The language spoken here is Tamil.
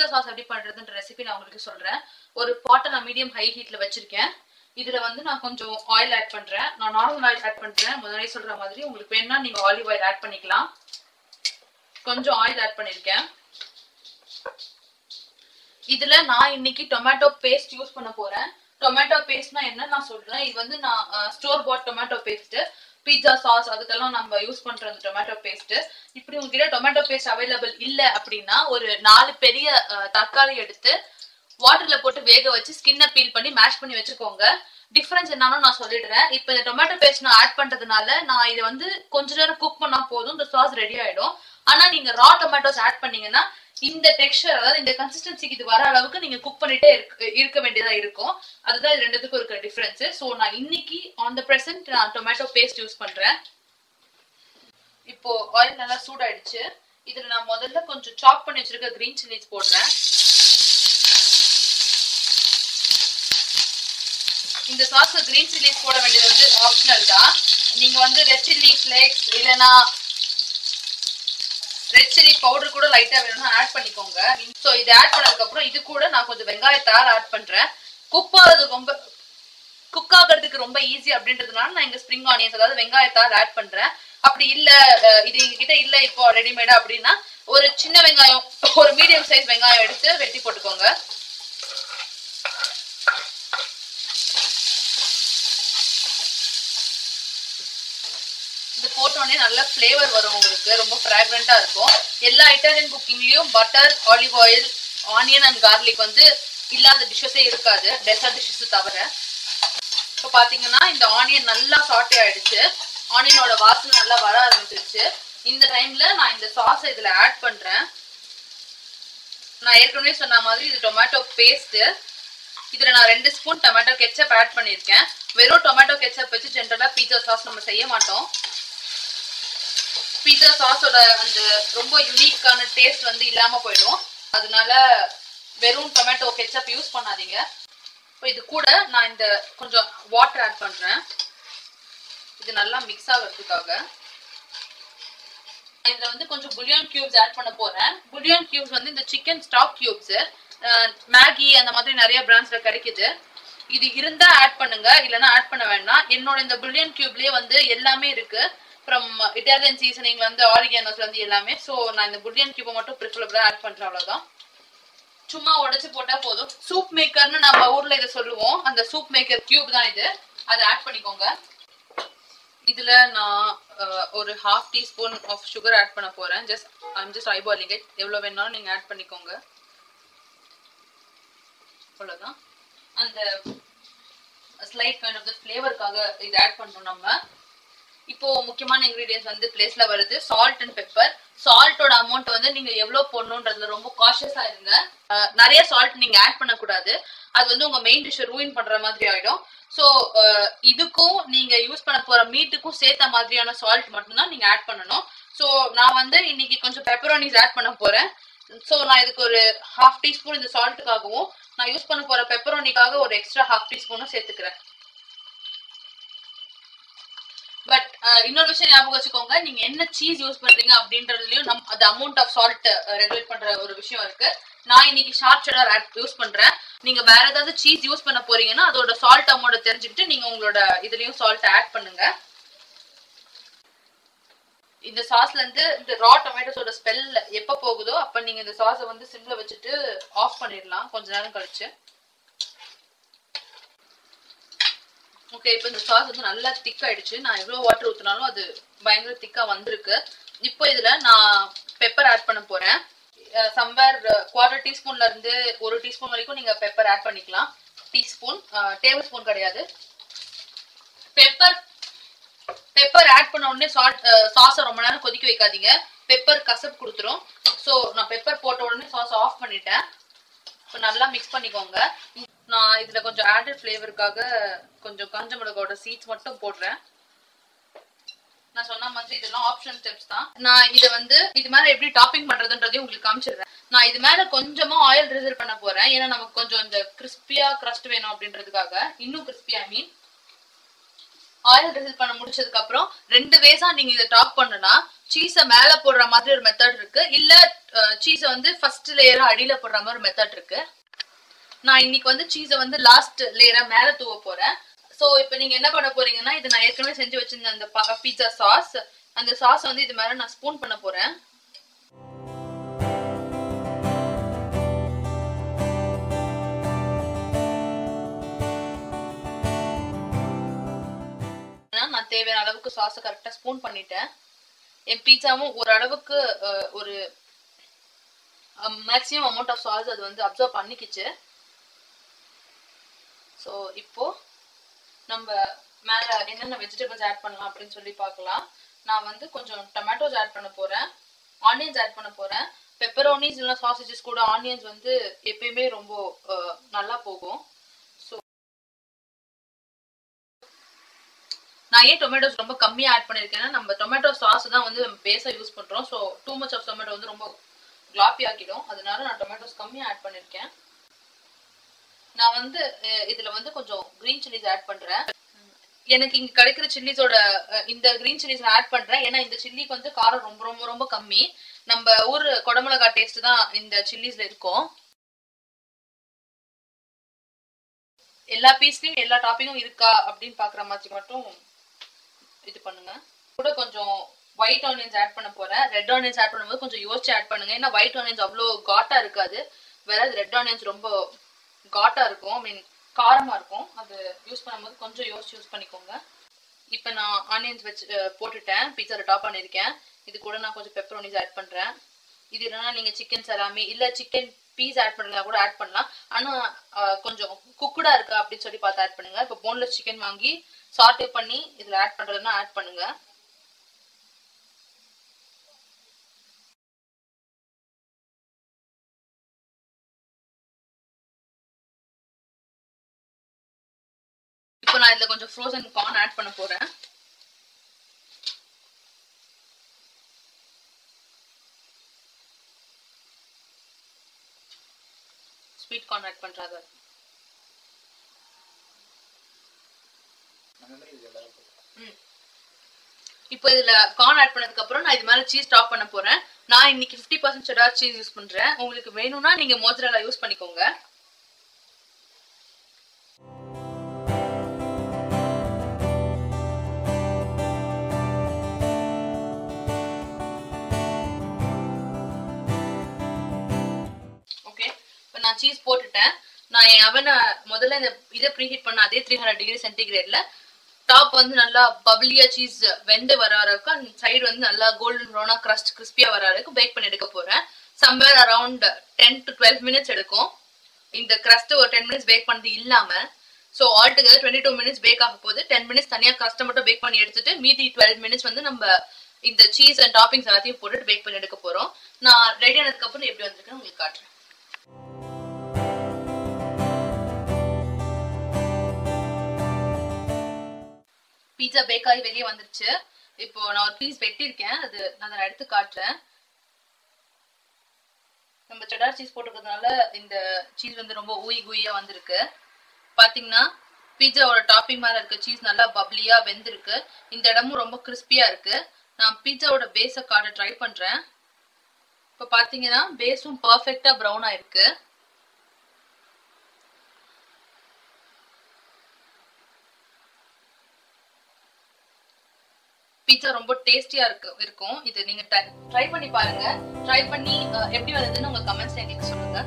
பண்றதுன்ற ரெசிபி நான் உங்களுக்கு சொல்றேன். ஒரு பாட்டை நான் மீடியம் ஹை ஹீட்ல வச்சிருக்கேன். இதுல வந்து நான் கொஞ்சம் ஆயில் ஆட் பண்றேன். நான் நார்மல் ஆயில் ஆட் பண்றேன். முதலே சொல்ற மாதிரி உங்களுக்கு வேணா நீங்க ஆலிவ் ஆயில் ஆட் பண்ணிக்கலாம். கொஞ்சம் ஆயில் ஆட் பண்ணிருக்கேன். இதுல நான் இன்னைக்கு டொமேட்டோ பேஸ்ட் யூஸ் பண்ண போறேன். டொமேட்டோ பேஸ்ட்னா என்ன நான் சொல்றேன். இது வந்து நான் store bought tomato paste pizza sauce அதுக்கெல்லாம் நம்ம யூஸ் பண்ற அந்த டொமேட்டோ பேஸ்ட் இப்படி உங்ககிட்ட டொமேட்டோ பேஸ்ட் அவைலபிள் இல்ல அப்படின்னா ஒரு நாலு பெரிய தக்காளி எடுத்து வாட்டர்ல போட்டு வேக வச்சு ஸ்கின்னை பீல் பண்ணி மேஷ் பண்ணி வச்சுக்கோங்க. டிஃபரன்ஸ் என்னன்னு நான் சொல்லிடுறேன். இப்போ இந்த டொமேட்டோ பேஸ்ட் நான் ஆட் பண்றதுனால நான் இதை வந்து கொஞ்ச நேரம் குக் பண்ணா போதும் இந்த சாஸ் ரெடி ஆயிடும். ஆனா நீங்க ரா டொமேட்டோஸ் ஆட் பண்ணீங்கன்னா இந்த டெக்ஸ்டர் அதாவது இந்த கன்சிஸ்டன்சிக்கு இது வர அளவுக்கு நீங்க குக் பண்ணிட்டே இருக்க- இருக்க வேண்டியதா இருக்கும். அதுதான் இது ரெண்டுத்துக்கும் இருக்கிற டிஃபரன்ஸ் ஸோ நான் இன்னைக்கு ஆன் த ப்ரெசன்ட் நான் டொமேட்டோ பேஸ்ட் யூஸ் பண்றேன். இப்போ ஆயில் நல்லா சூடாயிடுச்சு. இதுல நான் முதல்ல கொஞ்சம் சாப் பண்ணி வச்சிருக்க கிரீன் சில்லிஸ் போடுறேன். இந்த சாஸ்ல கிரீன் சில்லிஸ் போட வேண்டியது வந்து ஆப்ஷனல் தான். நீங்க வந்து ரெட் சில்லி ஃபிளேக்ஸ் இல்லைன்னா ரெட் சில்லி பவுடர் கூட லைட்டா வேணும்னா ஆட் பண்ணிக்கோங்க. சோ இது ஆட் பண்ணதுக்கு அப்புறம் இது கூட நான் கொஞ்சம் வெங்காயத்தால் ஆட் பண்றேன். குக் ஆகுறது ரொம்ப குக் ஆகிறதுக்கு ரொம்ப ஈஸி அப்படின்றதுனால நான் இங்க ஸ்ப்ரிங் ஆனியன்ஸ் அதாவது வெங்காயத்தால் ஆட் பண்றேன். அப்படி இல்ல இது எங்ககிட்ட இல்ல இப்போ ரெடிமேடா அப்படின்னா ஒரு சின்ன வெங்காயம் ஒரு மீடியம் சைஸ் வெங்காயம் எடுத்து வெட்டி போட்டுக்கோங்க இது போட்டோடனே நல்ல ஃப்ளேவர் வரும் உங்களுக்கு. ரொம்ப ஃப்ராக்ரண்ட்டாக இருக்கும். எல்லா Italian குக்கிங்லேயும் butter olive oil onion and garlic வந்து இல்லாத டிஷ்ஷஸே இருக்காது. டெசர்ட் டிஷ்ஷஸ் தவிர. இப்போ பார்த்தீங்கன்னா இந்த ஆனியன் நல்லா சாட்டே ஆயிடுச்சு. ஆனியனோட வாசனை நல்லா வர ஆரம்பிச்சிருச்சு. இந்த டைம்ல நான் இந்த சாஸை இதில் ஆட் பண்ணுறேன் நான் ஏற்கனவே சொன்ன மாதிரி இது டொமேட்டோ பேஸ்ட்டு இதில் நான் ரெண்டு ஸ்பூன் டொமேட்டோ கெச்சப் ஆட் பண்ணியிருக்கேன். வெறும் டொமேட்டோ கெச்சப் வச்சு ஜென்ரலாக பீட்சா சாஸ் நம்ம செய்ய மாட்டோம். பீட்டர் சாஸோட அந்த ரொம்ப யூனிக்கான டேஸ்ட் வந்து இல்லாம போயிடும். அதனால வெறும் டொமேட்டோ கெச்சப் யூஸ் பண்ணாதீங்க. இப்போ இது கூட நான் இந்த கொஞ்சம் வாட்டர் ஆட் பண்றேன். இது நல்லா மிக்ஸ் ஆகிறதுக்காக. இதுல வந்து கொஞ்சம் புலியான் கியூப்ஸ் ஆட் பண்ண போறேன். புலியான் கியூப்ஸ் வந்து இந்த சிக்கன் ஸ்டாக் கியூப்ஸு மேகி அந்த மாதிரி நிறைய பிராண்ட்ஸில் கிடைக்குது. இது இருந்தா ஆட் பண்ணுங்க. இல்லைன்னா ஆட் பண்ண வேண்டாம். என்னோட இந்த புல்லியன் கியூப்லேயே வந்து எல்லாமே இருக்கு. ஃப்ரம் இட்டாலியன் சீசனிங்ல இருந்து ஆரிகானோஸ்ல இருந்து எல்லாமே. ஸோ நான் இந்த புலியன் கியூபை மட்டும் ப்ரிஃபரபிளா ஆட் பண்றேன் அவ்வளவுதான். சும்மா உடைச்சு போட்டா போதும். சூப் மேக்கர்னு நம்ம ஊர்ல இதை சொல்லுவோம். அந்த சூப் மேக்கர் கியூப் தான் இது. அதை ஆட் பண்ணிக்கோங்க. இதுல நான் uh, ஒரு half teaspoon of sugar add பண்ண போறேன். Just I'm just eyeballing it எவ்வளோ வேணாலும் நீங்க ஆட் பண்ணிக்கோங்க. அவ்வளோதான் அந்த ஸ்லைட் கைண்ட் ஆஃப் த ஃப்ளேவருக்காக இது ஆட் பண்ணோம் நம்ம. இப்போ முக்கியமான இன்கிரீடியன்ஸ் வந்து பிளேஸ்ல வருது. சால்ட் அண்ட் பெப்பர் சால்ட்டோட அமௌண்ட் வந்து நீங்க எவ்வளவு போடணுன்றதுல ரொம்ப காஷியஸா இருங்க. நிறைய சால்ட் நீங்க ஆட் பண்ணக்கூடாது. அது வந்து உங்க மெயின் டிஷ்ஷை ரூயின் பண்ற மாதிரி ஆயிடும். ஸோ இதுக்கும் நீங்க யூஸ் பண்ண போற மீட்டுக்கும் சேர்த்த மாதிரியான சால்ட் மட்டும்தான் நீங்க ஆட் பண்ணணும். ஸோ நான் வந்து இன்னைக்கு கொஞ்சம் பெப்பரோனிஸ் ஆட் பண்ண போறேன். ஸோ நான் இதுக்கு ஒரு ஹாஃப் டீஸ்பூன் இந்த சால்ட்டுக்காகவும் நான் யூஸ் பண்ண போற பெப்பரோனிக்காக ஒரு எக்ஸ்ட்ரா ஹாஃப் டீஸ்பூனும் சேர்த்துக்கிறேன். பட் uh, இன்னொரு விஷயம் ஞாபகம் வச்சுக்கோங்க. நீங்க என்ன சீஸ் யூஸ் பண்றீங்க அப்படின்றதுலயும் நம் அது அமௌண்ட் ஆஃப் சால்ட் ரெகுலேட் பண்ற ஒரு விஷயம் இருக்கு. நான் இன்னைக்கு ஷார்ட் செடர் ஆட் யூஸ் பண்றேன். நீங்க வேற ஏதாவது சீஸ் யூஸ் பண்ண போறீங்கன்னா அதோட சால்ட் அமௌண்ட் தெரிஞ்சுக்கிட்டு நீங்க உங்களோட இதுலயும் சால்ட் ஆட் பண்ணுங்க. இந்த சாஸ்ல இருந்து இந்த ரா டொமேட்டோஸோட ஸ்மெல் எப்ப போகுதோ அப்ப நீங்க இந்த சாஸை வந்து சிம்ல வச்சுட்டு ஆஃப் பண்ணிடலாம். கொஞ்ச நேரம் கழிச்சு. ஓகே இப்போ இந்த சாஸ் வந்து நல்லா திக் ஆயிடுச்சு. நான் எவ்வளவு வாட்டர் ஊற்றினாலும் அது பயங்கர திக்கா வந்திருக்கு. இப்போ இதுல நான் பெப்பர் ஆட் பண்ண போறேன். சம்வேர் குவார்டர் டீஸ்பூன்ல இருந்து ஒரு டீஸ்பூன் வரைக்கும் நீங்க பெப்பர் ஆட் பண்ணிக்கலாம். டீஸ்பூன் டேபிள் ஸ்பூன் கிடையாது. பெப்பர் பெப்பர் ஆட் பண்ண உடனே சாட் சாஸை ரொம்ப நேரம் கொதிக்க வைக்காதீங்க. பெப்பர் கசப்பு கொடுத்துரும். ஸோ நான் பெப்பர் போட்ட உடனே சாஸ் ஆஃப் பண்ணிட்டேன். இப்போ நல்லா மிக்ஸ் பண்ணிக்கோங்க. நான் இதுல கொஞ்சம் ஆடட் ஃப்ளேவருக்காக கொஞ்சம் காஞ்ச மிளகாவோட சீட்ஸ் மட்டும் போடுறேன். நான் சொன்ன மாதிரி இதெல்லாம் ஆப்ஷன் ஸ்டெப்ஸ் தான். நான் இதை வந்து இது மேல எப்படி டாப்பிங் பண்றதுன்றதையும் உங்களுக்கு காமிச்சிடுறேன். நான் இது மேல கொஞ்சமா ஆயில் ரிசர்வ் பண்ண போறேன். ஏன்னா நமக்கு கொஞ்சம் இந்த கிறிஸ்பியா கிரஸ்ட் வேணும் அப்படின்றதுக்காக. இன்னும் கிறிஸ்பியா ஐ மீன் ஆயில் ரிசல் பண்ண முடிச்சதுக்கு அப்புறம் ரெண்டு வேஸா நீங்க இதை டாப் பண்ணனா சீஸ மேல போடுற மாதிரி ஒரு மெத்தட் இருக்கு. இல்ல சீஸ வந்து ஃபர்ஸ்ட் லேயரா அடியில போடுற மாதிரி ஒரு மெத்தட் இருக்கு. நான் இன்னைக்கு வந்து சீஸை வந்து லாஸ்ட் லேயரா மேல தூவ போறேன். சோ இப்போ நீங்க என்ன பண்ண போறீங்கன்னா இது நான் ஏற்கனவே செஞ்சு வச்சிருந்த அந்த பீட்சா சாஸ் அந்த சாஸ் வந்து இது மேல நான் ஸ்பூன் பண்ண போறேன். நான் தேவையான அளவுக்கு சாஸை கரெக்டாக ஸ்பூன் பண்ணிட்டேன். என் பீட்சாவும் ஓரளவுக்கு ஒரு மேக்ஸிமம் அமௌண்ட் ஆஃப் சாஸ் அது வந்து அப்சர்வ் பண்ணிக்கிச்சு. ஸோ இப்போ நம்ம மேல என்னென்ன வெஜிடபிள்ஸ் ஆட் பண்ணலாம் அப்படின்னு சொல்லி பார்க்கலாம். நான் வந்து கொஞ்சம் டொமேட்டோஸ் ஆட் பண்ண போறேன். ஆனியன்ஸ் ஆட் பண்ண போறேன். பெப்பரோனிஸ் இல்லைனா சாசேஜஸ் கூட ஆனியன்ஸ் வந்து எப்பயுமே ரொம்ப நல்லா போகும். ஸோ நான் ஏன் டொமேட்டோஸ் ரொம்ப கம்மியாக ஆட் பண்ணியிருக்கேன்னா நம்ம டொமேட்டோ சாஸ் தான் வந்து பேஸாக யூஸ் பண்ணுறோம் so too much of tomato வந்து ரொம்ப கிளாப்பி ஆக்கிடும். அதனால நான் டொமேட்டோஸ் கம்மியாக ஆட் பண்ணியிருக்கேன் நான் வந்து இதுல வந்து கொஞ்சம் கிரீன் சில்லிஸ் ஆட் பண்றேன். எனக்கு இங்க கிடைக்கிற சில்லிஸோட இந்த கிரீன் சில்லிஸ் ஆட் பண்றேன். ஏன்னா இந்த சில்லிக்கு வந்து காரம் ரொம்ப ரொம்ப ரொம்ப கம்மி. நம்ம ஊர் கொடமிளகா டேஸ்ட் தான் இந்த சில்லிஸ்ல இருக்கும். எல்லா பீஸ்லயும் எல்லா டாப்பிங்கும் இருக்கா அப்படின்னு பாக்குற மாதிரி மட்டும் இது பண்ணுங்க. கூட கொஞ்சம் ஒயிட் ஆனியன்ஸ் ஆட் பண்ண போறேன். ரெட் ஆனியன்ஸ் ஆட் பண்ணும்போது கொஞ்சம் யோசிச்சு ஆட் பண்ணுங்க. ஏன்னா ஒயிட் ஆனியன்ஸ் அவ்வளோ காட்டா இருக்காது. வேற ரெட் ஆனியன்ஸ் ரொம்ப காட்டாக இருக்கும். ஐ மீன் காரமாக இருக்கும். அது யூஸ் பண்ணும்போது கொஞ்சம் யோசிச்சு யூஸ் பண்ணிக்கோங்க. இப்போ நான் ஆனியன்ஸ் வச்சு போட்டுட்டேன். பீட்சால டாப் பண்ணியிருக்கேன். இது கூட நான் கொஞ்சம் பெப்பரோனிஸ் ஆட் பண்றேன். இது இல்லைன்னா நீங்க சிக்கன் சலாமி இல்லை சிக்கன் பீஸ் ஆட் பண்ணுறதா கூட ஆட் பண்ணலாம். ஆனால் கொஞ்சம் குக்குடா இருக்கா அப்படின்னு சொல்லி பார்த்து ஆட் பண்ணுங்க. இப்போ போன்லெஸ் சிக்கன் வாங்கி சார்ட்டே பண்ணி இதில் ஆட் பண்ணுறதுனா ஆட் பண்ணுங்க. நான் இதுல கொஞ்சம் ஃப்ரோசன் கார்ன் ஆட் பண்ண போறேன். ஸ்வீட் கார்ன் ஆட் பண்றாங்க. இப்போ இதுல கார்ன் ஆட் பண்ணதுக்கு அப்புறம் நான் இது மேல சீஸ் டாப் பண்ண போறேன். நான் இன்னைக்கு 50% பர்சன்ட் செடார் சீஸ் யூஸ் பண்றேன். உங்களுக்கு வேணும்னா நீங்க மோசரலா யூஸ் பண்ணிக்கோங்க. நான் சீஸ் போட்டுட்டேன். நான் என் அவனை முதல்ல இந்த இதை ப்ரீஹீட் பண்ண அதே த்ரீ ஹண்ட்ரட் டிகிரி சென்டிகிரேட்ல டாப் வந்து நல்லா பப்ளியா சீஸ் வெந்து வர அளவுக்கு அந்த சைடு வந்து நல்லா கோல்டன் ப்ரௌனா கிரஸ்ட் கிறிஸ்பியா வர அளவுக்கு பேக் பண்ணி எடுக்க போறேன். Somewhere around ten to twelve minutes எடுக்கும். இந்த கிரஸ்ட் ஒரு டென் மினிட்ஸ் பேக் பண்ணது இல்லாம so all together twenty two minutes bake ஆக போது டென் மினிட்ஸ் தனியாக crust மட்டும் பேக் பண்ணி எடுத்துட்டு மீதி டுவெல் மினிட்ஸ் வந்து நம்ம இந்த சீஸ் அண்ட் டாப்பிங்ஸ் எல்லாத்தையும் போட்டுட்டு பேக் பண்ணி எடுக்க போறோம். நான் ரெடி ஆனதுக்கு அப்புறம் எப்படி வந்திருக்குன்னு உங்களுக்கு காட்டுறேன். பீட்சா பேக் ஆகி வெளியே வந்துருச்சு. இப்போ நான் ஒரு பீஸ் வெட்டியிருக்கேன் அது நான் அதை எடுத்து காட்டுறேன். நம்ம செடார் சீஸ் போட்டுக்கிறதுனால இந்த சீஸ் வந்து ரொம்ப ஊய் ஊயியா வந்திருக்கு. பார்த்தீங்கன்னா பீட்சாவோட டாப்பிங் மேலே இருக்க சீஸ் நல்லா பப்ளியாக வெந்திருக்கு. இந்த இடமும் ரொம்ப கிறிஸ்பியாக இருக்கு. நான் பீட்சாவோட பேஸை காட்ட ட்ரை பண்ணுறேன் இப்போ பார்த்தீங்கன்னா பேஸும் பர்ஃபெக்டாக ப்ரௌன் ஆயிருக்கு. பீட்சா ரொம்ப டேஸ்டியா இருக்கு இருக்கும். இது நீங்க ட்ரை பண்ணி பாருங்க. ட்ரை பண்ணி எப்படி வந்ததுன்னு உங்க கமெண்ட்ஸ் எங்களுக்கு சொல்லுங்க.